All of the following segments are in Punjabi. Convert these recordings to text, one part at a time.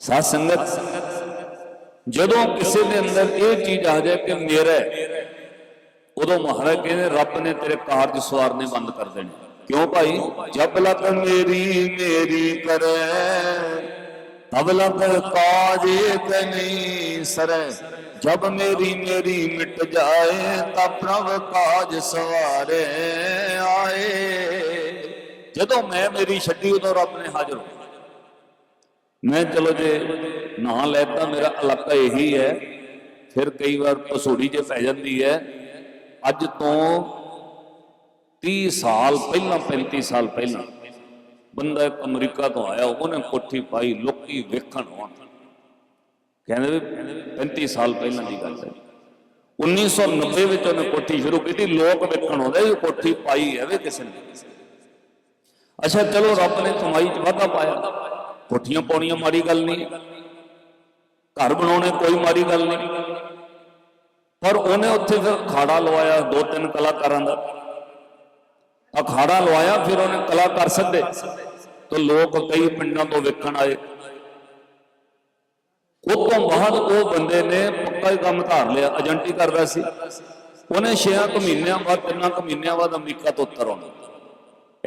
ਸਾਧ ਸੰਗਤ ਜਦੋਂ ਕਿਸੇ ਦੇ ਅੰਦਰ ਇਹ ਚੀਜ਼ ਆ ਜਾਏ ਕਿ ਮੇਰਾ ਹੈ, ਉਦੋਂ ਮਹਾਰਾਜ ਕਹਿੰਦੇ ਰੱਬ ਨੇ ਤੇਰੇ ਕਾਰਜ ਸਵਾਰਨੇ ਬੰਦ ਕਰ ਦੇਣੇ। ਕਿਉਂ ਭਾਈ? ਜਬ ਲਕ ਮੇਰੀ ਮੇਰੀ ਕਰੈ ਤਬ ਲਕ ਕਾਜ ਕਨੀ ਸਰੈ। ਜਬ ਮੇਰੀ ਮੇਰੀ ਮਿਟ ਜਾਏ ਤਾਂ ਪ੍ਰਭ ਕਾਜ ਸਵਾਰੇ ਆਏ। ਜਦੋਂ ਮੈਂ ਮੇਰੀ ਛੱਡੀ ਉਦੋਂ ਰੱਬ ਨੇ ਹਾਜ਼ਰ ਹੋ ਮੈਂ ਚਲੋ ਜੇ ਨਾਂ ਲੈਤਾ ਮੇਰਾ ਇਲਾਕਾ ਇਹੀ ਹੈ, ਫਿਰ ਕਈ ਵਾਰ ਪਸੂੜੀ ਜੇ ਪੈ ਜਾਂਦੀ ਹੈ। ਅੱਜ ਤੋਂ 30 ਸਾਲ ਪਹਿਲਾਂ 35 ਸਾਲ ਪਹਿਲਾਂ ਬੰਦਾ ਇੱਕ ਅਮਰੀਕਾ ਤੋਂ ਆਇਆ, ਉਹਨੇ ਕੋਠੀ ਪਾਈ, ਲੋਕੀ ਵੇਖਣ ਆਉਣ। ਕਹਿੰਦੇ ਵੀ 35 ਸਾਲ ਪਹਿਲਾਂ ਦੀ ਗੱਲ ਹੈ। 1990 ਵਿੱਚ ਉਹਨੇ ਕੋਠੀ ਸ਼ੁਰੂ ਕੀਤੀ, ਲੋਕ ਵੇਖਣ ਆਉਂਦੇ ਇਹ ਕੋਠੀ ਪਾਈ ਹੈ ਵੇ ਕਿਸੇ ਨੇ। ਅੱਛਾ, ਚਲੋ ਰੱਬ ਨੇ ਕਮਾਈ 'ਚ ਵਾਧਾ ਪਾਇਆ। ਕੋਠੀਆਂ ਪਾਉਣੀਆਂ ਮਾੜੀ ਗੱਲ ਨਹੀਂ। ਘਰ ਬਣਾਉਣੇ ਕੋਈ ਮਾੜੀ ਗੱਲ ਨਹੀਂ। ਪਰ ਉਹਨੇ ਉੱਥੇ ਫਿਰ ਖਾੜਾ ਲਵਾਇਆ ਦੋ ਤਿੰਨ ਕਲਾਕਾਰਾਂ ਦਾ। ਅਖਾੜਾ ਲਵਾਇਆ, ਫਿਰ ਉਹਨੇ ਕਲਾਕਾਰ ਸੱਦੇ। ਤੇ ਲੋਕ ਕਈ ਪਿੰਡਾਂ ਤੋਂ ਵੇਖਣ ਆਏ। ਉਹ ਤੋਂ ਬਾਅਦ ਉਹ ਬੰਦੇ ਨੇ ਪੱਕਾ ਹੀ ਕੰਮ ਧਾਰ ਲਿਆ ਏਜੰਟੀ ਕਰਦਾ ਸੀ। ਉਹਨੇ 6 ਕੁ ਮਹੀਨਿਆਂ ਬਾਅਦ, ਤਿੰਨਾਂ ਕੁ ਮਹੀਨਿਆਂ ਬਾਅਦ ਅਮਰੀਕਾ ਤੋਂ ਉੱਤਰ ਆਉਣਾ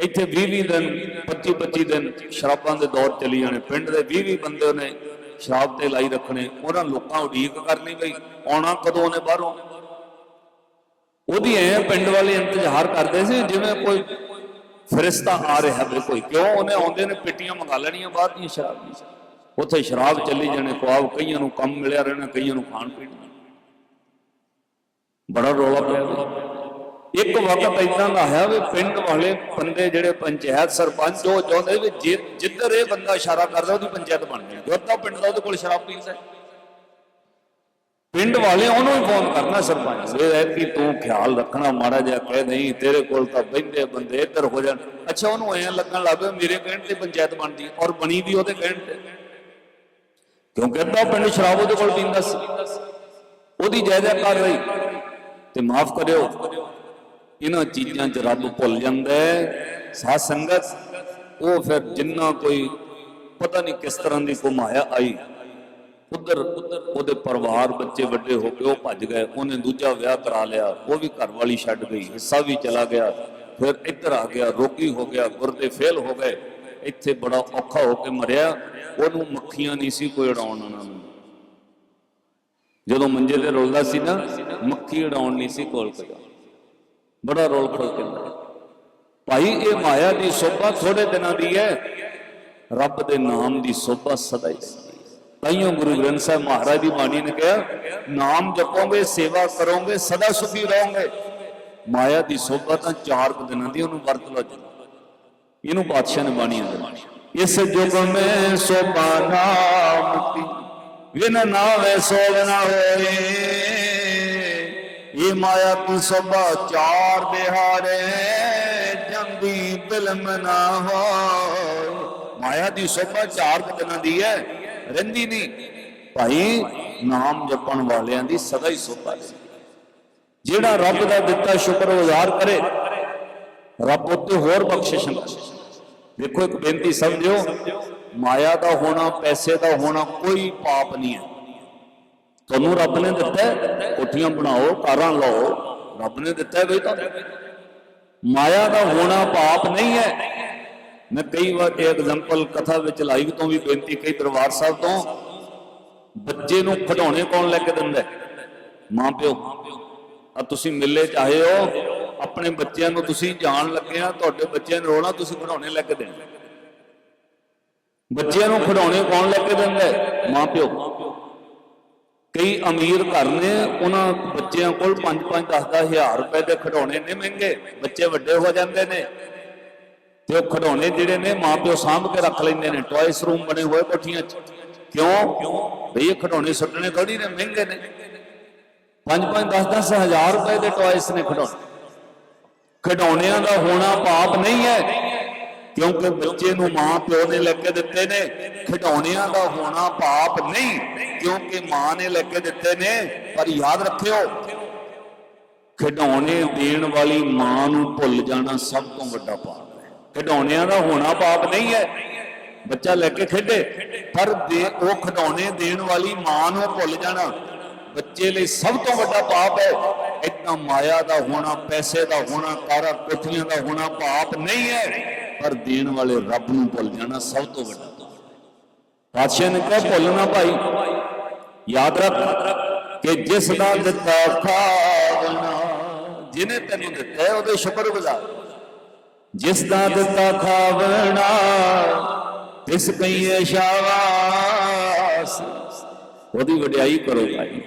ਇੱਥੇ 20 20 ਦਿਨ 25 25 ਦਿਨ ਸ਼ਰਾਬਾਂ ਦੇ ਦੌਰ ਚੱਲੀ ਜਾਣੇ। ਪਿੰਡ ਦੇ 20 20 ਬੰਦੇ ਉਹਨੇ ਸ਼ਰਾਬ ਤੇ ਲਾਈ ਰੱਖਣੇ। ਉਹਨਾਂ ਲੋਕਾਂ ਉਡੀਕ ਕਰਨੀ ਬਈ ਆਉਣਾ ਕਦੋਂ ਉਹਨੇ ਬਾਹਰੋਂ? ਉਹਦੀ ਐ ਪਿੰਡ ਵਾਲੇ ਇੰਤਜ਼ਾਰ ਕਰਦੇ ਸੀ, ਜਿਵੇਂ ਕੋਈ ਫਰਿਸ਼ਤਾ ਆ ਰਿਹਾ ਵੇ ਕੋਈ। ਕਿਉਂ? ਉਹਨੇ ਆਉਂਦੇ ਨੇ ਪਿੱਟੀਆਂ ਮੰਗਾ ਲੈਣੀਆਂ ਬਾਹਰ ਦੀਆਂ ਸ਼ਰਾਬ ਦੀਆਂ। ਉੱਥੇ ਸ਼ਰਾਬ ਚੱਲੀ ਜਾਣੇ ਖਵਾਬ ਕਈਆਂ ਨੂੰ ਕੰਮ ਮਿਲਿਆ ਰਹਿਣਾ, ਕਈਆਂ ਨੂੰ ਖਾਣ ਪੀਣ ਬੜਾ ਰੌਲਾ ਪਿਆ। ਵੇ। ਇੱਕ ਵਕਤ ਇਦਾਂ ਦਾ ਆਇਆ ਵੀ ਪਿੰਡ ਵਾਲੇ ਬੰਦੇ ਜਿਹੜੇ ਪੰਚਾਇਤ ਸਰਪੰਚ ਉਹ ਚਾਹੁੰਦੇ ਵੀ ਜਿ- ਜਿੱਧਰ ਇਹ ਬੰਦਾ ਇਸ਼ਾਰਾ ਕਰਦਾ ਉਹਦੀ ਪੰਚਾਇਤ ਬਣ ਜਾਏ। ਜਦੋਂ ਪਿੰਡ ਦਾ ਉਹਦੇ ਕੋਲ ਸ਼ਰਾਬ ਪੀਂਦਾ ਹੈ। ਪਿੰਡ ਵਾਲੇ ਉਹਨੂੰ ਹੀ ਫੋਨ ਕਰਨਾ ਸਰਪੰਚ ਇਹ ਹੈ ਕਿ ਤੂੰ ਖਿਆਲ ਰੱਖਣਾ ਮਾੜਾ ਜਿਹਾ ਕਹਿ ਨਹੀਂ ਤੇਰੇ ਕੋਲ ਤਾਂ ਬੈਠੇ ਬੰਦੇ ਇੱਧਰ ਹੋ ਜਾਣ। ਅੱਛਾ ਉਹਨੂੰ ਐਂ ਲੱਗਣ ਲੱਗ ਪਿਆ ਮੇਰੇ ਕਹਿਣ ਤੇ ਪੰਚਾਇਤ ਬਣਦੀ ਔਰ ਬਣੀ ਵੀ ਉਹਦੇ ਕਹਿਣ ਤੇ। ਕਿਉਂਕਿ ਅੱਧਾ ਪਿੰਡ ਸ਼ਰਾਬ ਉਹਦੇ ਕੋਲ ਪੀਂਦਾ ਸੀ। ਉਹਦੀ ਜਾਇਦਾਦ ਕਰ ਰਹੀ ਤੇ ਮਾਫ ਕਰਿਓ। ਇਹਨਾਂ ਚੀਜ਼ਾਂ 'ਚ ਰੱਬ ਭੁੱਲ ਜਾਂਦਾ ਹੈ। ਸਾਧ ਸੰਗਤ ਉਹ ਫਿਰ ਜਿੰਨਾ ਕੋਈ ਪਤਾ ਨਹੀਂ ਕਿਸ ਤਰ੍ਹਾਂ ਦੀ ਘੁਮਾਇਆ ਆਈ। ਉਧਰ ਉਹਦੇ ਪਰਿਵਾਰ ਬੱਚੇ ਵੱਡੇ ਹੋ ਕੇ ਉਹ ਭੱਜ ਗਏ, ਉਹਨੇ ਦੂਜਾ ਵਿਆਹ ਕਰਾ ਲਿਆ, ਉਹ ਵੀ ਘਰ ਵਾਲੀ ਛੱਡ ਗਈ, ਹਿੱਸਾ ਵੀ ਚਲਾ ਗਿਆ, ਫਿਰ ਇੱਧਰ ਆ ਗਿਆ, ਰੋਗੀ ਹੋ ਗਿਆ, ਗੁਰਦੇ ਫੇਲ ਹੋ ਗਏ, ਇੱਥੇ ਬੜਾ ਔਖਾ ਹੋ ਕੇ ਮਰਿਆ, ਉਹਨੂੰ ਮੱਖੀਆਂ ਨਹੀਂ ਸੀ ਕੋਈ ਉਡਾਉਣ ਉਹਨਾਂ ਨੂੰ। ਜਦੋਂ ਮੰਜੇ ਤੇ ਰੋਲਦਾ ਸੀ ਨਾ, ਮੱਖੀ ਉਡਾਉਣ ਨਹੀਂ ਸੀ ਕੋਲ ਕੋਈ ਬੜਾ ਰੋਲ ਖੋਲ ਕੇ ਭਾਈ, ਇਹ ਮਾਇਆ ਦੀ ਸੋਭਾ ਥੋੜੇ ਦਿਨਾਂ ਦੀ ਹੈ। ਰੱਬ ਦੇ ਨਾਮ ਦੀ ਸੋਭਾ ਸਦਾ ਹੀ ਤਾਈਓ ਗੁਰੂ ਗ੍ਰੰਥ ਸਾਹਿਬ ਮਹਾਰਾਜ ਦੀ ਬਾਣੀ ਨੇ ਕਿਹਾ, ਨਾਮ ਜਪੋਗੇ, ਸੇਵਾ ਕਰੋਗੇ, ਸਦਾ ਸੁਖੀ ਰਹੋਗੇ। ਮਾਇਆ ਦੀ ਸੋਭਾ ਤਾਂ ਚਾਰ ਕੁ ਦਿਨਾਂ ਦੀ, ਉਹਨੂੰ ਵਰਤ ਲਓ ਜੀ। ਇਹਨੂੰ ਬਾਦਸ਼ਾਹ ਨੇ ਬਾਣੀ ਅੰਦਰ ਇਸ ਜੁਗ ਮੈਂ ਸੋਭਾ ਨਾਮ ਕੀ ਵਿਨ ਨਾਵੇ ਸੋਵਨਾ ਹੋਏ। ਇਹ ਮਾਇਆ ਤੂੰ ਸੋਭਾ ਚਾਰ ਬਿਹਾਰੇ ਜੰਦੀ ਬਿਲਮ ਨਾ ਹੋਏ। ਮਾਇਆ ਦੀ ਸੋਭਾ ਚਾਰ ਕੁ ਦੀ ਹੈ, ਰਹਿੰਦੀ ਨਹੀਂ। ਭਾਈ, ਨਾਮ ਜਪਣ ਵਾਲਿਆਂ ਦੀ ਸਦਾ ਹੀ ਸੋਭਾ ਰਹਿੰਦੀ ਜਿਹੜਾ ਰੱਬ ਦਾ ਦਿੱਤਾ ਸ਼ੁਕਰਗੁਜ਼ਾਰ ਕਰੇ, ਰੱਬ ਉੱਤੇ ਹੋਰ ਬਖਸ਼ਿਸ਼ ਕਰੇ। ਦੇਖੋ ਇੱਕ ਬੇਨਤੀ ਸਮਝਿਓ, ਮਾਇਆ ਦਾ ਹੋਣਾ, ਪੈਸੇ ਦਾ ਹੋਣਾ ਕੋਈ ਪਾਪ ਨਹੀਂ ਹੈ। ਤੁਹਾਨੂੰ ਰੱਬ ਨੇ ਦਿੱਤਾ ਕੋਠੀਆਂ ਬਣਾਓ, ਕਾਰਾਂ ਲਾਓ। ਰੱਬ ਨੇ ਦਿੱਤਾ ਬਈ ਤੁਹਾਨੂੰ। ਮਾਇਆ ਦਾ ਹੋਣਾ ਪਾਪ ਨਹੀਂ ਹੈ। ਮੈਂ ਕਈ ਵਾਰ ਇਹ ਐਗਜ਼ਾਮਪਲ ਕਥਾ ਵਿੱਚ ਲਾਈਵ ਤੋਂ ਵੀ ਬੇਨਤੀ ਕਈ ਦਰਬਾਰ ਸਾਹਿਬ ਤੋਂ। ਬੱਚੇ ਨੂੰ ਖਿਡੌਣੇ ਕੌਣ ਲੈ ਕੇ ਦਿੰਦਾ ਮਾਂ ਪਿਓ। ਆ ਤੁਸੀਂ ਮਿਲੇ ਚਾਹੇ ਹੋ, ਆਪਣੇ ਬੱਚਿਆਂ ਨੂੰ ਤੁਸੀਂ ਜਾਣ ਲੱਗੇ ਆ, ਤੁਹਾਡੇ ਬੱਚਿਆਂ ਨੂੰ ਰੋਣਾ ਤੁਸੀਂ ਖਿਡੌਣੇ ਲੈ ਕੇ ਦੇਣੇ। ਬੱਚਿਆਂ ਨੂੰ ਖਿਡੌਣੇ ਕੌਣ ਲੈ ਕੇ ਦਿੰਦਾ ਮਾਂ ਪਿਓ। ਕਈ ਅਮੀਰ ਘਰ ਨੇ, ਉਹਨਾਂ ਬੱਚਿਆਂ ਕੋਲ 5-5 10-10 ਹਜ਼ਾਰ ਰੁਪਏ ਦੇ ਖਿਡੌਣੇ ਨੇ ਮਹਿੰਗੇ। ਬੱਚੇ ਵੱਡੇ ਹੋ ਜਾਂਦੇ ਨੇ। ਤੇ ਉਹ ਖਿਡੌਣੇ ਜਿਹੜੇ ਨੇ ਮਾਪਿਓ ਸਾਂਭ ਕੇ ਰੱਖ ਲੈਂਦੇ ਨੇ। ਟੌਇਸ ਰੂਮ ਬਣੇ ਹੋਏ ਕੋਠੀਆਂ 'ਚ। ਕਿਉਂ? ਬਈ ਇਹ ਖਿਡੌਣੇ ਸੁੱਟਣੇ ਥੋੜੀ ਨੇ? ਮਹਿੰਗੇ ਨੇ। 5-5 10-10 ਹਜ਼ਾਰ ਰੁਪਏ ਦੇ ਟੌਇਸ ਨੇ ਖਿਡੌਣੇ। ਖਿਡੌਣਿਆਂ ਦਾ ਹੋਣਾ ਪਾਪ ਨਹੀਂ ਹੈ। ਕਿਉਂਕਿ ਬੱਚੇ ਨੂੰ ਮਾਂ ਪਿਓ ਨੇ ਲੈ ਕੇ ਦਿੱਤੇ ਨੇ, ਖਿਡੌਣਿਆਂ ਦਾ ਹੋਣਾ ਪਾਪ ਨਹੀਂ, ਕਿਉਂਕਿ ਮਾਂ ਨੇ ਲੈ ਕੇ ਦਿੱਤੇ ਨੇ, ਪਰ ਯਾਦ ਰੱਖਿਓ, ਖਿਡੌਣੇ ਦੇਣ ਵਾਲੀ ਮਾਂ ਨੂੰ ਭੁੱਲ ਜਾਣਾ ਸਭ ਤੋਂ ਵੱਡਾ ਪਾਪ ਹੈ। ਖਿਡੌਣਿਆਂ ਦਾ ਹੋਣਾ ਪਾਪ ਨਹੀਂ ਹੈ, ਬੱਚਾ ਲੈ ਕੇ ਖੇਡੇ, ਪਰ ਦੇ ਉਹ ਖਿਡੌਣੇ ਦੇਣ ਵਾਲੀ ਮਾਂ ਨੂੰ ਭੁੱਲ ਜਾਣਾ ਬੱਚੇ ਲਈ ਸਭ ਤੋਂ ਵੱਡਾ ਪਾਪ ਹੈ। ਇਤਨਾ ਮਾਇਆ ਦਾ ਹੋਣਾ, ਪੈਸੇ ਦਾ ਹੋਣਾ, ਕਾਰਾ, ਕੋਠੀਆਂ ਦਾ ਹੋਣਾ ਪਾਪ ਨਹੀਂ ਹੈ। ਪਰ ਦੇਣ ਵਾਲੇ ਰੱਬ ਨੂੰ ਭੁੱਲ ਜਾਣਾ ਸਭ ਤੋਂ ਵੱਡਾ ਪਾਤਸ਼ਾਹ ਨੇ ਕਿਹਾ ਭੁੱਲਣਾ ਭਾਈ। ਯਾਦ ਰੱਖ ਕਿ ਜਿਸ ਦਾ ਦਿੱਤਾ ਖਾਵਣਾ ਜਿਹਨੇ ਤੈਨੂੰ ਦਿੱਤਾ ਉਹਦੇ ਸ਼ੁਕਰਗੁਜ਼ਾਰ ਜਿਸ ਦਾ ਦਿੱਤਾ ਖਾਵਣਾ ਤਿਸ ਕਈਏ ਸ਼ਾਬਾਸ਼। ਉਹਦੀ ਵਡਿਆਈ ਕਰੋ ਭਾਈ।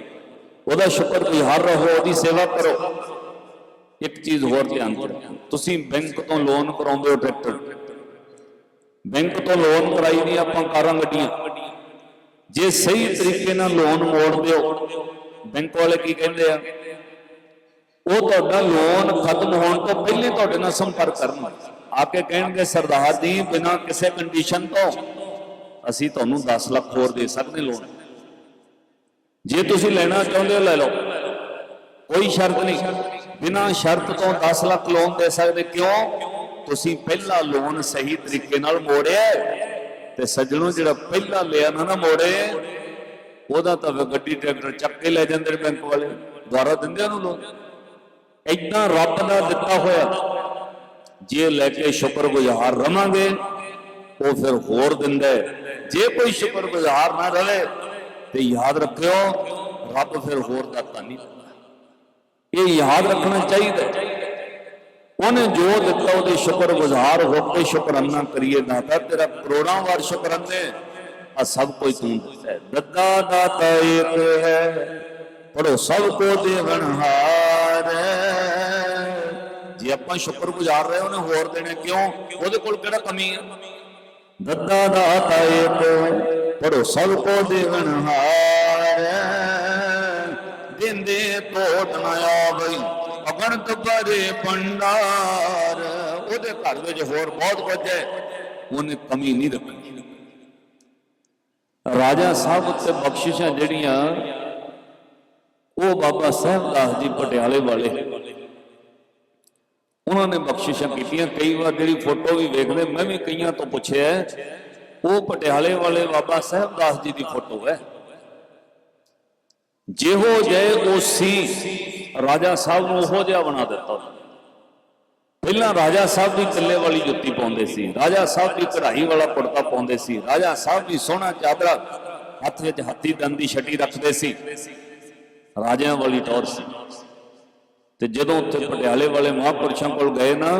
ਉਹਦਾ ਸ਼ੁਕਰ ਸ਼ੁਕਰਗੁਜ਼ਾਰ ਰਹੋ ਉਹਦੀ ਸੇਵਾ ਕਰੋ। ਇੱਕ ਚੀਜ਼ ਹੋਰ ਧਿਆਨ ਦਿਓ ਤੁਸੀਂ ਬੈਂਕ ਤੋਂ ਲੋਨ ਕਰਾਉਂਦੇ ਹੋ ਟਰੈਕਟਰ। ਬੈਂਕ ਤੋਂ ਲੋਨ ਕਰਾਈ ਦੀ ਆਪਾਂ ਕਾਰਾਂ ਗੱਡੀਆਂ। ਜੇ ਸਹੀ ਤਰੀਕੇ ਨਾਲ ਲੋਨ ਮੋੜਦੇ ਹੋ ਬੈਂਕ ਵਾਲੇ ਕੀ ਕਹਿੰਦੇ ਆ? ਉਹ ਤੁਹਾਡਾ ਲੋਨ ਖਤਮ ਹੋਣ ਤੋਂ ਪਹਿਲੇ ਤੁਹਾਡੇ ਨਾਲ ਸੰਪਰਕ ਕਰਨਗੇ ਆ ਕੇ ਕਹਿਣਗੇ ਸਰਦਾਰ ਜੀ ਬਿਨਾਂ ਕਿਸੇ ਕੰਡੀਸ਼ਨ ਤੋਂ ਅਸੀਂ ਤੁਹਾਨੂੰ 10 ਲੱਖ ਹੋਰ ਦੇ ਸਕਦੇ ਲੋਨ। ਜੇ ਤੁਸੀਂ ਲੈਣਾ ਚਾਹੁੰਦੇ ਹੋ ਲੈ ਲਓ। ਕੋਈ ਸ਼ਰਤ ਨਹੀਂ। ਬਿਨਾਂ ਸ਼ਰਤ ਤੋਂ 10 ਲੱਖ ਲੋਨ ਦੇ ਸਕਦੇ? ਕਿਉਂ? ਤੁਸੀਂ ਪਹਿਲਾ ਲੋਨ ਸਹੀ ਤਰੀਕੇ ਨਾਲ ਮੋੜਿਆ ਤੇ ਸੱਜਣੋ, ਜਿਹੜਾ ਪਹਿਲਾ ਲਿਆ ਨਾ ਨਾ ਮੋੜੇ, ਉਹਦਾ ਤਾਂ ਗੱਡੀ ਟਰੈਕਟਰ ਚੱਕ ਕੇ ਲੈ ਜਾਂਦੇ ਨੇ ਬੈਂਕ ਵਾਲੇ ਦੁਆਰਾ ਦਿੰਦੇ ਉਹਨੂੰ ਲੋਨ ਇਦਾਂ ਰੱਬ ਦਾ ਦਿੱਤਾ ਹੋਇਆ। ਜੇ ਲੈ ਕੇ ਸ਼ੁਕਰਗੁਜ਼ਾਰ ਰਵਾਂਗੇ, ਉਹ ਫਿਰ ਹੋਰ ਦਿੰਦਾ ਜੇ ਕੋਈ ਸ਼ੁਕਰਗੁਜ਼ਾਰ ਨਾ ਰਹੇ, ਤੇ ਯਾਦ ਰੱਖਿਓ, ਰੱਬ ਫਿਰ ਹੋਰ ਦਾਤਾ ਨਹੀਂ ਇਹ ਯਾਦ ਰੱਖਣਾ ਚਾਹੀਦਾ। ਉਹਨੇ ਜੋ ਦਿੱਤਾ, ਉਹਦੇ ਸ਼ੁਕਰਗੁਜ਼ਾਰ ਹੋ ਕੇ ਸ਼ੁਕਰਾਨਾ ਕਰੀਏ ਦਾਤਾ, ਤੇਰਾ ਕਰੋੜਾਂ ਵਾਰ ਸ਼ੁਕਰਾਨੇ। ਆ ਸਭ ਕੁਝ ਤੂੰ ਦਿੱਤਾ ਹੈ। ਦੱਦਾ ਦਾਤਾ ਇੱਕ ਹੈ, ਪੜੋ ਸਭ ਕੋ ਦੇਵਨਹਾਰ ਜੇ ਆਪਾਂ ਸ਼ੁਕਰਗੁਜ਼ਾਰ ਰਹੇ, ਉਹਨੇ ਹੋਰ ਦੇਣੇ ਕਿਉਂ? ਉਹਦੇ ਕੋਲ ਕਿਹੜਾ ਕਮੀ ਹੈ? ਦੱਦਾ ਦਾਤਾ ਇੱਕ ਪੜੋ ਸਭ ਕੋ ਦੇਵਨਹਾਰ ਦਿੰਦੇ ਤੋਟ ਨਾ ਆਵਈ। ਅਗਣਤ ਭਰੇ ਭੰਡਾਰ। ਉਹਦੇ ਘਰ ਵਿੱਚ ਹੋਰ ਬਹੁਤ ਕੁਝ ਹੈ। ਉਹਨੇ ਕਮੀ ਨਹੀਂ ਰੱਖੀ ਰਾਜਾ ਸਾਹਿਬ ਉੱਤੇ ਬਖਸ਼ਿਸ਼ਾਂ ਜਿਹੜੀਆਂ, ਉਹ ਬਾਬਾ ਸਾਹਿਬ ਦਾਸ ਜੀ ਪਟਿਆਲੇ ਵਾਲੇ। ਉਹਨਾਂ ਨੇ ਬਖਸ਼ਿਸ਼ਾਂ ਕੀਤੀਆਂ। ਕਈ ਵਾਰ ਜਿਹੜੀ ਫੋਟੋ ਵੀ ਵੇਖਦੇ, ਮੈਂ ਵੀ ਕਈਆਂ ਤੋਂ ਪੁੱਛਿਆ, ਉਹ ਪਟਿਆਲੇ ਵਾਲੇ ਬਾਬਾ ਸਾਹਿਬ ਦਾਸ ਜੀ ਦੀ ਫੋਟੋ ਹੈ। ਜਿਹੋ ਜੇ ਉਹ ਸੀ ਰਾਜਾ ਸਾਹਿਬ ਨੂੰ ਉਹੋ ਜਿਹਾ ਬਣਾ ਦਿੱਤਾ। ਪਹਿਲਾਂ ਰਾਜਾ ਸਾਹਿਬ ਵੀ ਕੱਲੇ ਵਾਲੀ ਜੁੱਤੀ ਪਾਉਂਦੇ ਸੀ, ਰਾਜਾ ਸਾਹਿਬ ਵੀ ਕਢਾਈ ਵਾਲਾ ਕੁੜਤਾ ਪਾਉਂਦੇ ਸੀ, ਰਾਜਾ ਸਾਹਿਬ ਵੀ ਸੋਹਣਾ ਚਾਦਰਾ ਹੱਥ ਵਿੱਚ ਹਾਥੀ ਦੰਦ ਦੀ ਛਟੀ ਰੱਖਦੇ ਸੀ। ਰਾਜਿਆਂ ਵਾਲੀ ਟੌਰ ਸੀ। ਤੇ ਜਦੋਂ ਉੱਥੇ ਪਟਿਆਲੇ ਵਾਲੇ ਮਹਾਂਪੁਰਸ਼ਾਂ ਕੋਲ ਗਏ ਨਾ,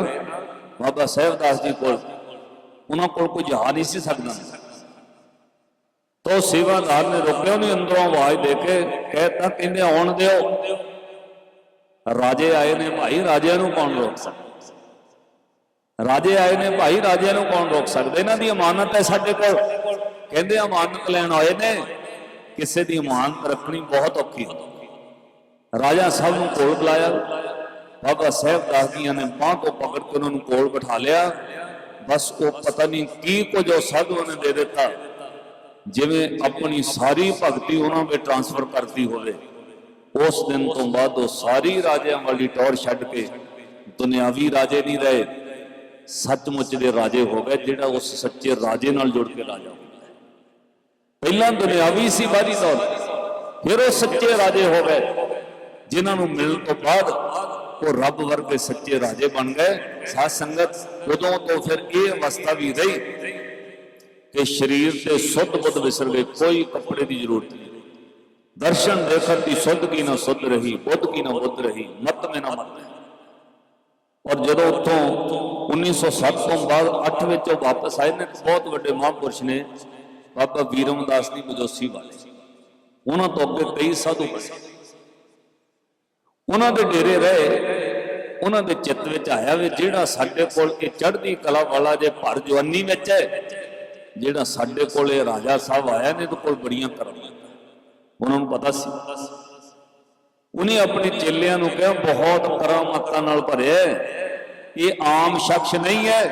ਬਾਬਾ ਸਾਹਿਬ ਦਾਸ ਜੀ ਕੋਲ, ਉਹਨਾਂ ਕੋਲ ਕੋਈ ਜਾ ਨਹੀਂ ਸੀ ਸਕਦਾ। ਤੋ ਸੇਵਾਦਾਰ ਨੇ ਰੋਕਿਆ ਉਹਨੇ ਅੰਦਰੋਂ ਆਵਾਜ਼ ਦੇ ਕੇ ਕਹਿਤਾ ਕਹਿੰਦੇ ਆਉਣ ਦਿਓ। ਰਾਜੇ ਆਏ ਨੇ, ਭਾਈ ਰਾਜਿਆਂ ਨੂੰ ਕੌਣ ਰੋਕ ਸਕਦਾ? ਰਾਜੇ ਆਏ ਨੇ, ਭਾਈ ਰਾਜਿਆਂ ਨੂੰ ਕੌਣ ਰੋਕ ਸਕਦਾ? ਇਹਨਾਂ ਦੀ ਅਮਾਨਤ ਹੈ ਸਾਡੇ ਕੋਲ। ਕਹਿੰਦੇ ਅਮਾਨਤ ਲੈਣ ਆਏ ਨੇ। ਕਿਸੇ ਦੀ ਅਮਾਨਤ ਰੱਖਣੀ ਬਹੁਤ ਔਖੀ ਹੁੰਦੀ ਰਾਜਾ ਸਭ ਨੂੰ ਕੋਲ ਬੁਲਾਇਆ। ਬਾਬਾ ਸਾਹਿਬ ਦਾਸ ਨੇ ਬਾਂਹ ਤੋਂ ਪਕੜ ਕੇ ਉਹਨਾਂ ਨੂੰ ਕੋਲ ਬਿਠਾ ਲਿਆ। ਬਸ ਉਹ ਪਤਾ ਨਹੀਂ ਕੀ ਕੁਝ ਉਹ ਸਾਧੂਆਂ ਨੇ ਦੇ ਦਿੱਤਾ। ਜਿਵੇਂ ਆਪਣੀ ਸਾਰੀ ਭਗਤੀ ਉਹਨਾਂ ਵਿੱਚ ਟ੍ਰਾਂਸਫਰ ਕਰਤੀ ਹੋਵੇ, ਉਸ ਦਿਨ ਤੋਂ ਬਾਅਦ ਉਹ ਸਾਰੀ ਰਾਜਿਆਂ ਵਾਲੀ ਟੌਰ ਛੱਡ ਕੇ ਦੁਨਿਆਵੀ ਰਾਜੇ ਨਹੀਂ ਰਹੇ, ਸੱਚਮੁੱਚ ਦੇ ਰਾਜੇ ਹੋ ਗਏ, ਜਿਹੜਾ ਉਸ ਸੱਚੇ ਰਾਜੇ ਨਾਲ ਜੁੜ ਕੇ ਰਾਜਾ ਹੁੰਦਾ ਹੈ ਪਹਿਲਾਂ ਦੁਨਿਆਵੀ ਸੀ ਬਾਦੀ ਤੌਰ, ਫਿਰ ਉਹ ਸੱਚੇ ਰਾਜੇ ਹੋ ਗਏ, ਜਿਨ੍ਹਾਂ ਨੂੰ ਮਿਲਣ ਤੋਂ ਬਾਅਦ ਉਹ ਰੱਬ ਵਰਗੇ ਸੱਚੇ ਰਾਜੇ ਬਣ ਗਏ। ਸਾਧ ਸੰਗਤ, ਉਦੋਂ ਤੋਂ ਫਿਰ ਇਹ ਅਵਸਥਾ ਵੀ ਰਹੀ ਕਿ ਸਰੀਰ ਤੇ ਸੁੱਧ ਬੁੱਧ ਵਿਸਰ ਗਏ ਕੋਈ ਕੱਪੜੇ ਦੀ ਜ਼ਰੂਰਤ ਨਹੀਂ। ਦਰਸ਼ਨ ਦੇਖਤ ਦੀ ਸੁੱਧ ਕੀ ਨਾ ਸੁੱਧ ਰਹੀ, ਬੁੱਧ ਕੀ ਨਾ ਬੁੱਧ ਰਹੀ, ਮਤ ਮੇ ਨਾ ਮਤ। ਔਰ ਜਦੋਂ ਉੱਥੋਂ 1907 ਤੋਂ ਬਾਅਦ 8 ਵਿੱਚ ਵਾਪਸ ਆਏ ਨੇ ਬਹੁਤ ਵੱਡੇ ਮਹਾਂਪੁਰਸ਼ ਨੇ ਬਾਬਾ ਵੀਰਮਦਾਸ ਦੀ ਮਜੋਸੀ ਵਾਲੇ। ਉਹਨਾਂ ਤੋਂ ਅੱਗੇ ਕਈ ਸਾਧੂ ਬਣੇ। ਉਹਨਾਂ ਦੇ ਡੇਰੇ ਰਹੇ, ਉਹਨਾਂ ਦੇ ਚਿੱਤ ਵਿੱਚ ਆਇਆ ਵੀ ਜਿਹੜਾ ਸਾਡੇ ਕੋਲ ਇਹ ਚੜ੍ਹਦੀ ਕਲਾ ਵਾਲਾ ਜੇ ਭਰ ਜਵਾਨੀ ਵਿੱਚ ਹੈ ਜਿਹੜਾ ਸਾਡੇ ਕੋਲ ਇਹ ਰਾਜਾ ਸਾਹਿਬ ਆਇਆ ਨੇ ਤੇ ਕੋਲ ਬੜੀਆਂ ਕਰਾਂੀਆਂ ਉਹਨਾਂ ਨੂੰ ਪਤਾ ਸੀ। ਉਹਨੇ ਆਪਣੇ ਚੇਲਿਆਂ ਨੂੰ ਕਿਹਾ, ਬਹੁਤ ਕਰਾਮਾਤਾਂ ਨਾਲ ਭਰਿਆ ਇਹ ਆਮ ਸ਼ਖਸ ਨਹੀਂ ਹੈ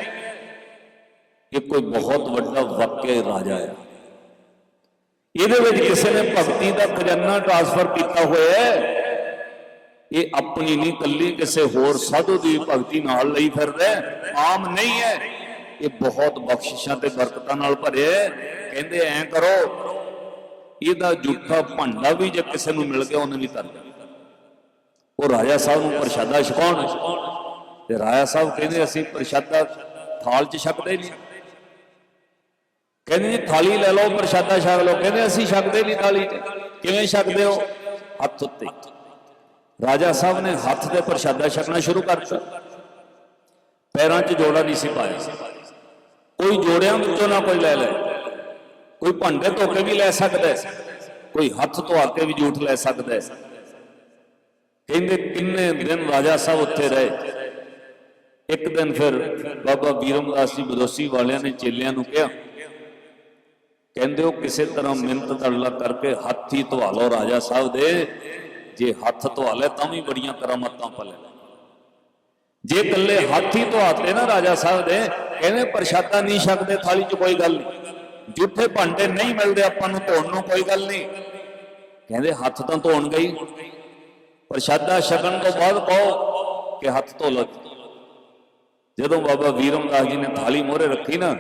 ਇਹ ਕੋਈ ਬਹੁਤ ਵੱਡਾ ਵਾਕਿਆ ਰਾਜਾ ਹੈ। ਇਹਦੇ ਵਿੱਚ ਕਿਸੇ ਨੇ ਭਗਤੀ ਦਾ ਖਜ਼ਾਨਾ ਟ੍ਰਾਂਸਫਰ ਕੀਤਾ ਹੋਇਆ ਹੈ। ਇਹ ਆਪਣੀ ਨਹੀਂ ਕੱਲੀ ਕਿਸੇ ਹੋਰ ਸਾਧੂ ਦੀ ਭਗਤੀ ਨਾਲ ਲਈ ਫਿਰਦਾ ਆਮ ਨਹੀਂ ਹੈ। ਇਹ ਬਹੁਤ ਬਖਸ਼ਿਸ਼ਾਂ ਤੇ ਬਰਕਤਾਂ ਨਾਲ ਭਰਿਆ ਹੈ। ਕਹਿੰਦੇ ਐਂ ਕਰੋ, ਇਹਦਾ ਝੂਠਾ ਭਾਂਡਾ ਵੀ ਜੇ ਕਿਸੇ ਨੂੰ ਮਿਲ ਗਿਆ, ਉਹਨੇ ਵੀ ਕਰ ਲਿਆ। ਉਹ ਰਾਜਾ ਸਾਹਿਬ ਨੂੰ ਪ੍ਰਸ਼ਾਦਾ ਛਕਾਉਣ, ਤੇ ਰਾਜਾ ਸਾਹਿਬ ਕਹਿੰਦੇ, ਅਸੀਂ ਪ੍ਰਸ਼ਾਦਾ ਥਾਲ 'ਚ ਛਕਦੇ ਨਹੀਂ। ਕਹਿੰਦੇ ਜੀ, ਥਾਲੀ ਲੈ ਲਓ, ਪ੍ਰਸ਼ਾਦਾ ਛਕ ਲਓ। ਕਹਿੰਦੇ, ਅਸੀਂ ਛਕਦੇ ਨਹੀਂ ਥਾਲੀ 'ਚ। ਕਿਵੇਂ ਛਕਦੇ ਹੋ? ਹੱਥ ਉੱਤੇ। ਰਾਜਾ ਸਾਹਿਬ ਨੇ ਹੱਥ ਤੇ ਪ੍ਰਸ਼ਾਦਾ ਛਕਣਾ ਸ਼ੁਰੂ ਕਰਤਾ। ਪੈਰਾਂ 'ਚ ਜੋੜਾ ਨਹੀਂ ਸੀ ਪਾਇਆ। ਕੋਈ ਜੋੜਿਆਂ ਵਿੱਚੋਂ ਨਾ ਕੋਈ ਲੈ ਲੈ। ਕੋਈ ਭਾਂਡੇ ਧੋ ਕੇ ਵੀ ਲੈ ਸਕਦਾ ਹੈ। ਕੋਈ ਹੱਥ ਧੋ ਕੇ ਵੀ ਜੂਠ ਲੈ ਸਕਦਾ ਹੈ। ਕਹਿੰਦੇ ਕਿੰਨੇ ਦਿਨ ਰਾਜਾ ਸਾਹਿਬ ਉੱਥੇ ਰਹੇ। ਇੱਕ ਦਿਨ ਫਿਰ ਬਾਬਾ ਵੀਰਮਦਾਸ ਜੀ ਬਦੋਸੀ ਵਾਲਿਆਂ ਨੇ ਚੇਲਿਆਂ ਨੂੰ ਕਿਹਾ, ਕਹਿੰਦੇ ਉਹ ਕਿਸੇ ਤਰ੍ਹਾਂ ਮਿੰਤ ਤੜਲਾ ਕਰਕੇ ਹੱਥ ਹੀ ਧਵਾ ਲਓ ਰਾਜਾ ਸਾਹਿਬ ਦੇ। ਜੇ ਹੱਥ ਧਵਾ ਲੈ ਤਾਂ ਵੀ ਬੜੀਆਂ ਕਰਾਮਾਤਾਂ ਪਲੇ ਜੇ ਇਕੱਲੇ ਹੱਥ ਹੀ ਧਵਾਤੇ ਨਾ ਰਾਜਾ ਸਾਹਿਬ ਦੇ ਕਹਿੰਦੇ ਪ੍ਰਸ਼ਾਦਾ ਨਹੀਂ ਛਕਦੇ, ਥਾਲੀ 'ਚ ਕੋਈ ਗੱਲ ਨਹੀਂ। ਜੁੱਠੇ ਭਾਂਡੇ ਨਹੀਂ ਮਿਲਦੇ ਆਪਾਂ ਨੂੰ, ਧੋਣ ਨੂੰ ਕੋਈ ਗੱਲ ਨਹੀਂ। ਕਹਿੰਦੇ ਹੱਥ ਤਾਂ ਧੋਣ ਗਈ। ਪ੍ਰਸ਼ਾਦਾ ਛਕਣ ਤੋਂ ਬਾਅਦ ਕਹੋ ਕਿ ਹੱਥ ਧੋ ਲਓ ਜਦੋਂ ਬਾਬਾ ਵੀਰਮਦਾਸ ਜੀ ਨੇ ਥਾਲੀ ਮੋਹਰੇ ਰੱਖੀ ਨਾ,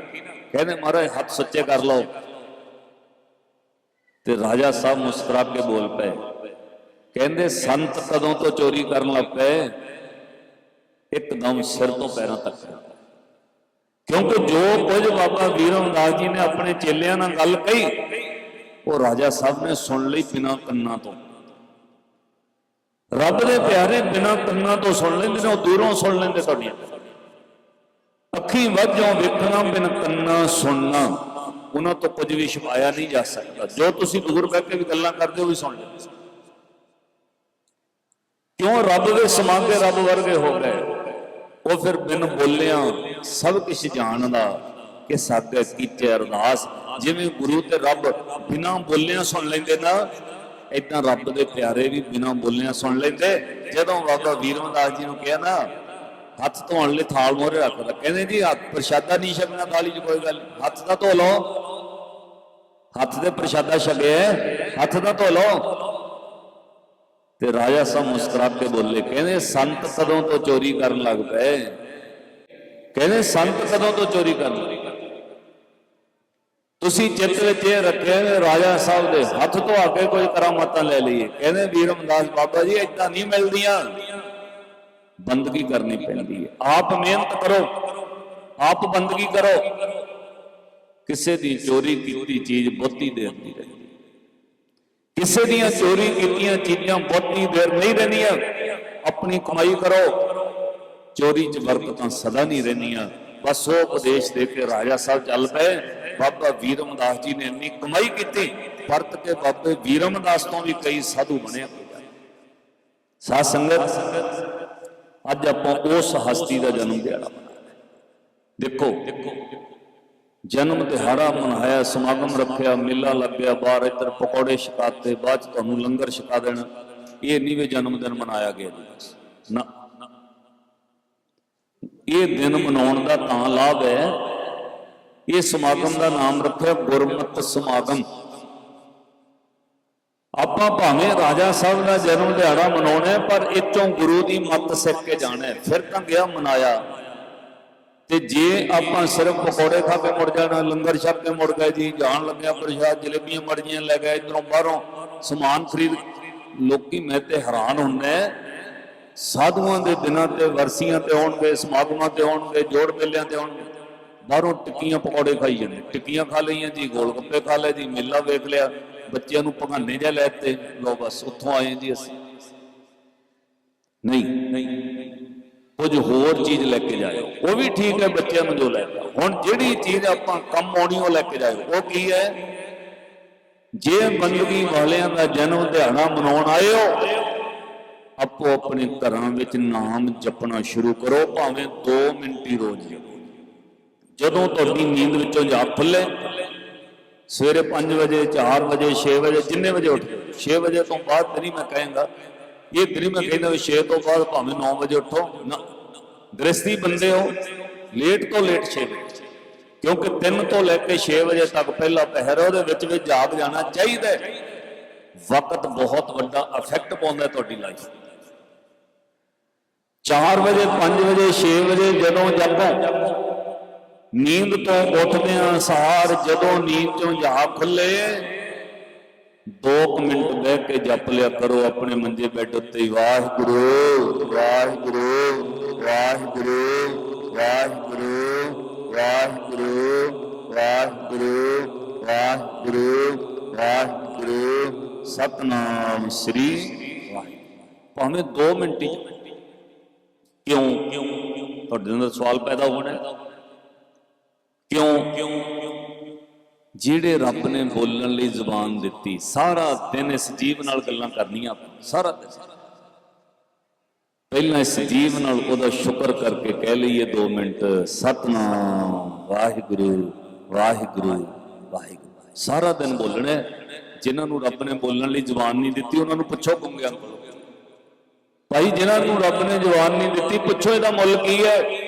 ਕਹਿੰਦੇ ਮਹਾਰਾਜ, ਹੱਥ ਸੱਚੇ ਕਰ ਲਓ। ਤੇ ਰਾਜਾ ਸਾਹਿਬ ਮੁਸਕਰਾ ਕੇ ਬੋਲ ਪਏ। ਕਹਿੰਦੇ ਸੰਤ ਕਦੋਂ ਤੋਂ ਚੋਰੀ ਕਰਨ ਲੱਗ ਪਏ? ਇੱਕਦਮ ਸਿਰ ਤੋਂ ਪੈਰਾਂ ਤੱਕ। ਕਿਉਂਕਿ ਜੋ ਕੁਝ ਬਾਬਾ ਵੀਰ ਵੀਰਮਦਾਸ ਜੀ ਨੇ ਆਪਣੇ ਚੇਲਿਆਂ ਨਾਲ ਗੱਲ ਕਹੀ, ਉਹ ਰਾਜਾ ਸਾਹਿਬ ਨੇ ਸੁਣ ਲਈ ਬਿਨਾਂ ਕੰਨਾਂ ਤੋਂ। ਰੱਬ ਦੇ ਪਿਆਰੇ ਬਿਨਾਂ ਕੰਨਾਂ ਤੋਂ ਸੁਣ ਲੈਂਦੇ ਨੇ, ਉਹ ਦੂਰੋਂ ਸੁਣ ਲੈਂਦੇ ਤੁਹਾਡੀਆਂ। ਅੱਖੀ ਵੱਜੋਂ ਵੇਖਣਾ, ਬਿਨ ਕੰਨਾਂ ਸੁਣਨਾ, ਉਹਨਾਂ ਤੋਂ ਕੁਝ ਵੀ ਛਪਾਇਆ ਨਹੀਂ ਜਾ ਸਕਦਾ। ਜੋ ਤੁਸੀਂ ਦੂਰ ਬਹਿ ਕੇ ਵੀ ਗੱਲਾਂ ਕਰਦੇ ਹੋ ਵੀ ਸੁਣ ਲੈਂਦੇ। ਕਿਉਂ? ਰੱਬ ਦੇ ਸਮਾਗੇ ਰੱਬ ਵਰਗੇ ਹੋ ਗਏ। ਉਹ ਫਿਰ ਬਿਨ ਬੋਲਿਆ, ਸਭ ਕੁਝ ਜਾਣਦਾ ਕਿ ਸਾਡੇ ਕੀਤੇ ਅਰਦਾਸ, ਜਿਵੇਂ ਗੁਰੂ ਤੇ ਰੱਬ ਬਿਨਾਂ ਬੋਲਿਆਂ ਸੁਣ ਲੈਂਦੇ ਨਾ ਇਦਾਂ ਰੱਬ ਦੇ ਪਿਆਰੇ ਵੀ ਬਿਨਾਂ ਬੋਲਿਆ ਸੁਣ ਲੈਂਦੇ। ਜਦੋਂ ਬਾਬਾ ਵੀਰਮਦਾਸ ਜੀ ਨੂੰ ਕਿਹਾ ਨਾ, ਹੱਥ ਧੋਣ ਲਈ ਥਾਲ ਮੋਰੇ ਰੱਖਦਾ ਕਹਿੰਦੇ ਜੀ, ਹੱਥ ਪ੍ਰਸ਼ਾਦਾ ਨਹੀਂ ਛਕਣਾ ਥਾਲੀ 'ਚ ਕੋਈ ਗੱਲ, ਹੱਥ ਦਾ ਧੋ ਲਓ। ਹੱਥ ਦੇ ਪ੍ਰਸ਼ਾਦਾ ਛਕਿਆ ਹੱਥ ਦਾ ਧੋ ਲਓ। ਤੇ ਰਾਜਾ ਸਾਹਿਬ ਮੁਸਕਰਾ ਕੇ ਬੋਲੇ, ਕਹਿੰਦੇ, ਸੰਤ ਕਦੋਂ ਤੋਂ ਚੋਰੀ ਕਰਨ ਲੱਗ ਪਏ? ਕਹਿੰਦੇ, ਸੰਤ ਕਦੋਂ ਤੋਂ ਚੋਰੀ ਕਰਨ ਲੱਗ ਪਏ? ਤੁਸੀਂ ਚਿੱਤ ਵਿੱਚ ਇਹ ਰੱਖਿਆ ਰਾਜਾ ਸਾਹਿਬ ਦੇ ਹੱਥ ਧਵਾ ਕੇ ਕੋਈ ਕਰਾਮਾਤਾਂ ਲੈ ਲਈਏ। ਕਹਿੰਦੇ, ਵੀਰ ਰਮਦਾਸ ਬਾਬਾ ਜੀ ਇਦਾਂ ਨਹੀਂ ਮਿਲਦੀਆਂ। ਬੰਦਗੀ ਕਰਨੀ ਪੈਂਦੀ ਹੈ। ਆਪ ਮਿਹਨਤ ਕਰੋ। ਆਪ ਬੰਦਗੀ ਕਰੋ। ਕਿਸੇ ਦੀ ਚੋਰੀ ਕੀਤੀ ਚੀਜ਼ ਬਹੁਤੀ ਦੇ ਨਹੀਂ ਰਹਿੰਦੀ ਕਿਸੇ ਦੀਆਂ ਚੋਰੀ ਕੀਤੀਆਂ ਚੀਜ਼ਾਂ ਬਹੁਤੀ ਦੇਰ ਨਹੀਂ ਰਹਿੰਦੀਆਂ, ਆਪਣੀ ਕਮਾਈ ਕਰੋ। ਚੋਰੀ 'ਚ ਬਰਕਤਾਂ ਸਦਾ ਨਹੀਂ ਰਹਿੰਦੀਆਂ। ਬਸ ਉਹ ਉਪਦੇਸ਼ ਦੇ ਕੇ ਰਾਜਾ ਸਾਹਿਬ ਚੱਲ ਪਏ। ਬਾਬਾ ਵੀਰਮਦਾਸ ਜੀ ਨੇ ਇੰਨੀ ਕਮਾਈ ਕੀਤੀ ਪਰਤ ਕੇ ਬਾਬੇ ਵੀਰਮਦਾਸ ਤੋਂ ਵੀ ਕਈ ਸਾਧੂ ਬਣੇ ਸਾਧ ਸੰਗਤ, ਅੱਜ ਆਪਾਂ ਉਸ ਹਸਤੀ ਦਾ ਜਨਮ ਦਿਹਾੜਾ ਦੇਖੋ ਜਨਮ ਦਿਹਾੜਾ ਮਨਾਇਆ, ਸਮਾਗਮ ਰੱਖਿਆ, ਮੇਲਾ ਲੱਗਿਆ ਬਾਹਰ ਇੱਧਰ ਪਕੌੜੇ ਛਕਾਤੇ, ਬਾਅਦ 'ਚ ਤੁਹਾਨੂੰ ਲੰਗਰ ਛਕਾ ਦੇਣਾ। ਇਹ ਨਹੀਂ ਵੀ ਜਨਮ ਦਿਨ ਮਨਾਇਆ ਗਿਆ ਨਾ। ਇਹ ਦਿਨ ਮਨਾਉਣ ਦਾ ਤਾਂ ਲਾਭ ਹੈ। ਇਹ ਸਮਾਗਮ ਦਾ ਨਾਮ ਰੱਖਿਆ ਗੁਰਮਤਿ ਸਮਾਗਮ। ਆਪਾਂ ਭਾਵੇਂ ਰਾਜਾ ਸਾਹਿਬ ਦਾ ਜਨਮ ਦਿਹਾੜਾ ਮਨਾਉਣਾ ਪਰ ਇਤੋਂ ਗੁਰੂ ਦੀ ਮੱਤ ਸਿੱਖ ਕੇ ਜਾਣਾ ਫਿਰ ਤਾਂ ਗਿਆ ਮਨਾਇਆ। ਤੇ ਜੇ ਆਪਾਂ ਸਿਰਫ ਪਕੌੜੇ ਖਾ ਕੇ ਮੁੜ ਜਾਣਾ, ਲੰਗਰ ਛਕ ਕੇ ਮੁੜ ਗਏ ਜੀ, ਜਾਣ ਲੱਗਿਆ ਪ੍ਰਸ਼ਾਦ, ਜਲੇਬੀਆਂ ਮਰਜੀਆਂ ਲੈ ਗਏ ਇਧਰੋਂ ਬਾਹਰੋਂ, ਸਮਾਨ ਖਰੀਦ ਲੋਕੀ ਮੈਂ ਤੇ ਹੈਰਾਨ ਹੁੰਦਾ ਸਾਧੂਆਂ ਦੇ ਦਿਨਾਂ ਤੇ, ਵਰਸੀਆਂ ਤੇ ਆਉਣਗੇ, ਸਮਾਗਮਾਂ ਤੇ ਆਉਣਗੇ, ਜੋੜ ਮੇਲਿਆਂ ਤੇ ਆਉਣਗੇ, ਬਾਹਰੋਂ ਟਿੱਕੀਆਂ ਪਕੌੜੇ ਖਾਈ ਜਾਂਦੇ। ਟਿੱਕੀਆਂ ਖਾ ਲਈਆਂ ਜੀ, ਗੋਲ ਗੱਪੇ ਖਾ ਲਏ ਜੀ, ਮੇਲਾ ਵੇਖ ਲਿਆ, ਬੱਚਿਆਂ ਨੂੰ ਭਗਾਨੇ ਜਿਹਾ ਲੈ ਤੇ ਲੋ ਬਸ, ਉੱਥੋਂ ਆਏ ਜੀ ਅਸੀਂ। ਨਹੀਂ ਨਹੀਂ। ਕੁਝ ਹੋਰ ਚੀਜ਼ ਲੈ ਕੇ ਜਾਇਓ। ਉਹ ਵੀ ਠੀਕ ਹੈ ਬੱਚਿਆਂ ਨੂੰ ਜੋ ਲੈ ਹੁਣ ਜਿਹੜੀ ਚੀਜ਼ ਆਪਾਂ ਕੰਮ ਆਉਣੀ ਉਹ ਲੈ ਕੇ ਜਾਇਓ। ਉਹ ਕੀ ਹੈ? ਜੇ ਬੰਦਗੀ ਵਾਲਿਆਂ ਦਾ ਜਨਮ ਦਿਹਾੜਾ ਮਨਾਉਣ ਆਏ ਹੋ ਆਪੋ ਆਪਣੇ ਘਰਾਂ ਵਿੱਚ ਨਾਮ ਜਪਣਾ ਸ਼ੁਰੂ ਕਰੋ, ਭਾਵੇਂ 2 ਮਿੰਟ ਹੀ ਰੋਜ਼ ਜਦੋਂ ਤੁਹਾਡੀ ਨੀਂਦ ਵਿੱਚੋਂ ਜਾਗ ਖੁੱਲੇ, ਸਵੇਰੇ 5 ਵਜੇ 4 ਵਜੇ 6 ਵਜੇ, ਜਿੰਨੇ ਵਜੇ ਉੱਠੋ 6 ਵਜੇ ਤੋਂ ਬਾਅਦ ਤੇਰੀ ਮੈਂ ਕਹਾਂਗਾ ਇਹ ਤੇਰੀ ਮੈਂ ਕਹਿੰਦਾ ਵੀ 6 ਤੋਂ ਬਾਅਦ ਭਾਵੇਂ 9 ਵਜੇ ਉੱਠੋ। ਨਾ ਗ੍ਰਸਤੀ ਬੰਦੇ ਹੋ, ਲੇਟ ਤੋਂ ਲੇਟ 6 ਵਜੇ। ਕਿਉਂਕਿ 3 ਤੋਂ ਲੈ ਕੇ 6 ਵਜੇ ਤੱਕ ਪਹਿਲਾ ਪਹਿਰ ਉਹਦੇ ਵਿੱਚ ਵੀ ਜਾਗ ਜਾਣਾ ਚਾਹੀਦਾ ਹੈ। ਵਕਤ ਬਹੁਤ ਵੱਡਾ ਇਫੈਕਟ ਪਾਉਂਦਾ ਤੁਹਾਡੀ ਲਾਈਫ 4 ਵਜੇ 5 ਵਜੇ 6 ਵਜੇ ਜਦੋਂ ਜਾਗੋ, ਨੀਂਦ ਤੋਂ ਉੱਠਦਿਆਂ ਸਾਰ ਜਦੋਂ ਨੀਂਦ ਚੋਂ ਜਾਗ ਖੁੱਲੇ 2 ਮਿੰਟ ਬਹਿ ਕੇ ਜਪ ਲਿਆ ਕਰੋ ਆਪਣੇ ਮੰਜੇ ਬੈੱਡ ਉੱਤੇ ਹੀ, ਵਾਹਿਗੁਰੂ ਵਾਹਿਗੁਰੂ ਵਾਹਿਗੁਰੂ ਵਾਹਿਗੁਰੂ ਵਾਹਿਗੁਰੂ ਵਾਹਿਗੁਰੂ ਵਾਹਿਗੁਰੂ ਵਾਹਿਗੁਰੂ। ਸਤਨਾਮ ਸ੍ਰੀ ਵਾਹਿਗੁਰੂ। ਭਾਵੇਂ 2 ਮਿੰਟ ਹੀ। ਕਿਉਂ? ਤੁਹਾਡੇ ਅੰਦਰ ਸਵਾਲ ਪੈਦਾ ਹੋਣਾ ਹੈ। ਕਿਉਂ? ਜਿਹੜੇ ਰੱਬ ਨੇ ਬੋਲਣ ਲਈ ਜ਼ੁਬਾਨ ਦਿੱਤੀ, ਸਾਰਾ ਦਿਨ ਇਸ ਜੀਵ ਨਾਲ ਗੱਲਾਂ ਕਰਨੀਆਂ ਸਾਰਾ ਦਿਨ। ਪਹਿਲਾਂ ਇਸ ਜੀਵ ਨਾਲ ਉਹਦਾ ਸ਼ੁਕਰ ਕਰਕੇ ਕਹਿ ਲਈਏ 2 ਮਿੰਟ, ਸਤਨਾਮ, ਵਾਹਿਗੁਰੂ ਵਾਹਿਗੁਰੂ ਵਾਹਿਗੁਰੂ। ਸਾਰਾ ਦਿਨ ਬੋਲਣਾ ਹੈ। ਜਿਨ੍ਹਾਂ ਨੂੰ ਰੱਬ ਨੇ ਬੋਲਣ ਲਈ ਜ਼ੁਬਾਨ ਨਹੀਂ ਦਿੱਤੀ, ਉਹਨਾਂ ਨੂੰ ਪੁੱਛੋ ਗੁੰਗਿਆਂ ਕੋਲੋਂ ਭਾਈ, ਜਿਨ੍ਹਾਂ ਨੂੰ ਰੱਬ ਨੇ ਜ਼ੁਬਾਨ ਨਹੀਂ ਦਿੱਤੀ, ਪੁੱਛੋ ਇਹਦਾ ਮੁੱਲ ਕੀ ਹੈ।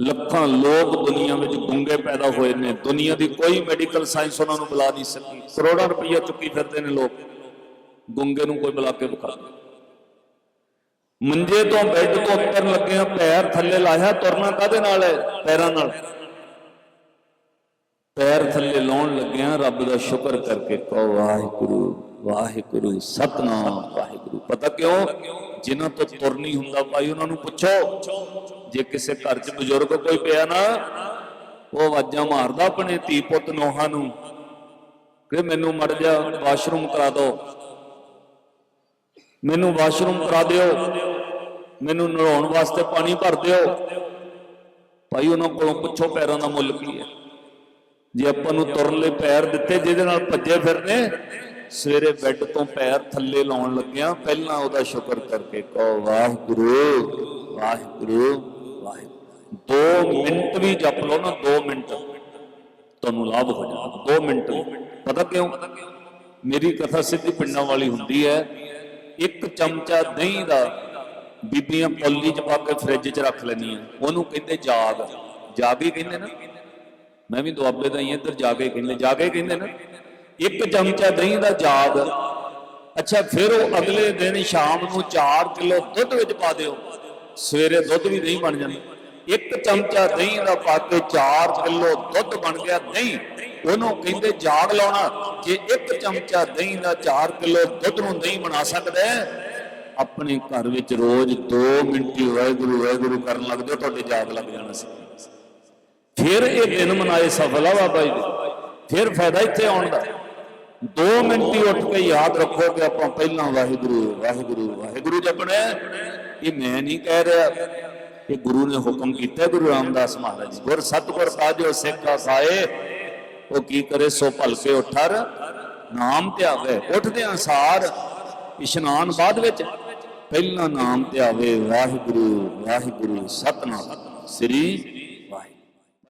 ਲੱਖਾਂ ਲੋਕ ਦੁਨੀਆ ਵਿੱਚ ਗੁੰਗੇ ਪੈਦਾ ਹੋਏ ਨੇ। ਦੁਨੀਆ ਦੀ ਕੋਈ ਮੈਡੀਕਲ ਸਾਇੰਸ ਉਹਨਾਂ ਨੂੰ ਬੁਲਾ ਨਹੀਂ ਸਕੀ। ਕਰੋੜਾਂ ਰੁਪਈਆ ਚੁੱਕੀ ਫਿਰਦੇ ਨੇ ਲੋਕ। ਗੁੰਗੇ ਨੂੰ ਕੋਈ ਬੁਲਾ ਕੇ ਵਿਖਾ ਦੇ। ਮੰਜੇ ਤੋਂ ਬੈੱਡ ਤੋਂ ਉੱਤਰਨ ਲੱਗਿਆ ਪੈਰ ਥੱਲੇ ਲਾਇਆ, ਤੁਰਨਾ ਕਾਦੇ ਨਾਲ ਹੈ? ਪੈਰਾਂ ਨਾਲ। ਪੈਰ ਥੱਲੇ ਲਾਉਣ ਲੱਗਿਆ ਰੱਬ ਦਾ ਸ਼ੁਕਰ ਕਰਕੇ ਕਹੋ, ਵਾਹਿਗੁਰੂ। ਵਾਹਿਗੁਰੂ ਸਤਨਾਮ, ਵਾਹਿਗੁਰੂ। ਪਤਾ ਕਿਉਂ? ਜਿਨ੍ਹਾਂ ਤੋਂ ਤੁਰ ਨਹੀਂ ਹੁੰਦਾ ਭਾਈ ਉਹਨਾਂ ਨੂੰ ਪੁੱਛੋ। ਜੇ ਕਿਸੇ ਘਰ 'ਚ ਬਜ਼ੁਰਗ ਕੋਈ ਪਿਆ ਨਾ, ਉਹ ਆਵਾਜ਼ਾਂ ਮਾਰਦਾ ਆਪਣੇ ਧੀ ਪੁੱਤ ਨੋਹਾਂ ਨੂੰ ਕਿ ਮੈਨੂੰ ਮੜ ਜਾ ਵਾਸ਼ਰੂਮ ਕਰਾ ਦਿਓ ਮੈਨੂੰ ਵਾਸ਼ਰੂਮ ਕਰਾ ਦਿਓ। ਮੈਨੂੰ ਨਹਾਉਣ ਵਾਸਤੇ ਪਾਣੀ ਭਰ ਦਿਓ। ਭਾਈ, ਉਹਨਾਂ ਕੋਲੋਂ ਪੁੱਛੋ ਪੈਰਾਂ ਦਾ ਮੁੱਲ ਕੀ ਹੈ। ਜੇ ਆਪਾਂ ਨੂੰ ਤੁਰਨ ਲਈ ਪੈਰ ਦਿੱਤੇ, ਜਿਹਦੇ ਨਾਲ ਭੱਜੇ ਫਿਰਨੇ ਸਵੇਰੇ ਬੈੱਡ ਤੋਂ ਪੈਰ ਥੱਲੇ ਲਾਉਣ ਲੱਗਿਆ ਪਹਿਲਾਂ ਉਹਦਾ ਸ਼ੁਕਰ ਕਰਕੇ ਕਹੋ, ਵਾਹਿਗੁਰੂ ਵਾਹਿਗੁਰੂ ਵਾਹਿਗੁਰੂ। 2 ਮਿੰਟ ਵੀ ਜਪ ਲਓ ਨਾ 2 ਮਿੰਟ। ਤੁਹਾਨੂੰ ਲਾਭ ਹੋ ਜਾਣਾ। 2 ਮਿੰਟ। ਪਤਾ ਕਿਉਂ? ਮੇਰੀ ਕਥਾ ਸਿੱਧੀ ਪਿੰਡਾਂ ਵਾਲੀ ਹੁੰਦੀ ਹੈ, ਇੱਕ ਚਮਚਾ ਦਹੀਂ ਦਾ ਬੀਬੀਆਂ ਪੌਲੀ ਚ ਪਾ ਕੇ ਫ੍ਰਿਜ 'ਚ ਰੱਖ ਲੈਂਦੀਆਂ। ਉਹਨੂੰ ਕਹਿੰਦੇ ਜਾਗ। ਜਾਗ ਹੀ ਕਹਿੰਦੇ ਨਾ। ਮੈਂ ਵੀ ਦੁਆਬੇ ਦਾ ਹੀ ਇੱਧਰ ਜਾ ਕੇ ਕਹਿੰਦੇ। ਜਾ ਕੇ ਕਹਿੰਦੇ ਨਾ। ਇੱਕ ਚਮਚਾ ਦਹੀਂ ਦਾ ਜਾਗ। ਅੱਛਾ, ਫਿਰ ਉਹ ਅਗਲੇ ਦਿਨ ਸ਼ਾਮ ਨੂੰ 4 ਕਿਲੋ ਦੁੱਧ ਵਿੱਚ ਪਾ ਦਿਓ। ਸਵੇਰੇ ਦੁੱਧ ਵੀ ਦਹੀਂ ਬਣ ਜਾਂਦਾ। ਇੱਕ ਚਮਚਾ ਦਹੀਂ ਦਾ ਪਾ ਕੇ 4 ਕਿਲੋ ਦੁੱਧ ਬਣ ਗਿਆ ਦਹੀਂ। ਉਹਨੂੰ ਕਹਿੰਦੇ ਜਾਗ ਲਾਉਣਾ। ਜੇ ਇੱਕ ਚਮਚਾ ਦਹੀਂ ਦਾ 4 ਕਿਲੋ ਦੁੱਧ ਨੂੰ ਦਹੀਂ ਬਣਾ ਸਕਦਾ ਆਪਣੇ ਘਰ ਵਿੱਚ ਰੋਜ਼ 2 ਮਿੰਟ ਵਾਹਿਗੁਰੂ ਵਾਹਿਗੁਰੂ ਕਰਨ ਲੱਗਦੇ ਹੋ ਤੁਹਾਡੇ ਜਾਗ ਲੱਗ ਜਾਣਾ ਸੀ। ਫਿਰ ਇਹ ਦਿਨ ਮਨਾਏ ਸਫਲ ਆ ਬਾਬਾ ਜੀ ਦੇ। ਫਿਰ ਫਾਇਦਾ ਇੱਥੇ ਆਉਣ ਦਾ। 2 ਮਿੰਟ ਹੀ ਉੱਠ ਕੇ ਯਾਦ ਰੱਖੋ ਕਿ ਆਪਾਂ ਪਹਿਲਾਂ ਵਾਹਿਗੁਰੂ ਵਾਹਿਗੁਰੂ ਵਾਹਿਗੁਰੂ ਜਪਣਾ ਇਹ ਮੈਂ ਨਹੀਂ ਕਹਿ ਰਿਹਾ ਇਹ ਗੁਰੂ ਨੇ ਹੁਕਮ ਕੀਤਾ, ਗੁਰੂ ਰਾਮਦਾਸ ਮਹਾਰਾਜ ਜੀ। ਗੁਰ ਸਤਗੁਰ ਸਾਜੋ ਸਿੱਖਾ ਸਾਏ ਉਹ ਕੀ ਕਰੇ, ਸੋ ਭਲਕੇ ਉਠਰ। ਨਾਮ ਧਿਆਵੇ, ਉੱਠਦੇ ਅਨਸਾਰ ਇਸ਼ਨਾਨ ਬਾਅਦ ਵਿੱਚ। ਪਹਿਲਾਂ ਨਾਮ ਧਿਆਵੇ, ਵਾਹਿਗੁਰੂ ਵਾਹਿਗੁਰੂ ਸਤਨਾਮ। ਸ੍ਰੀ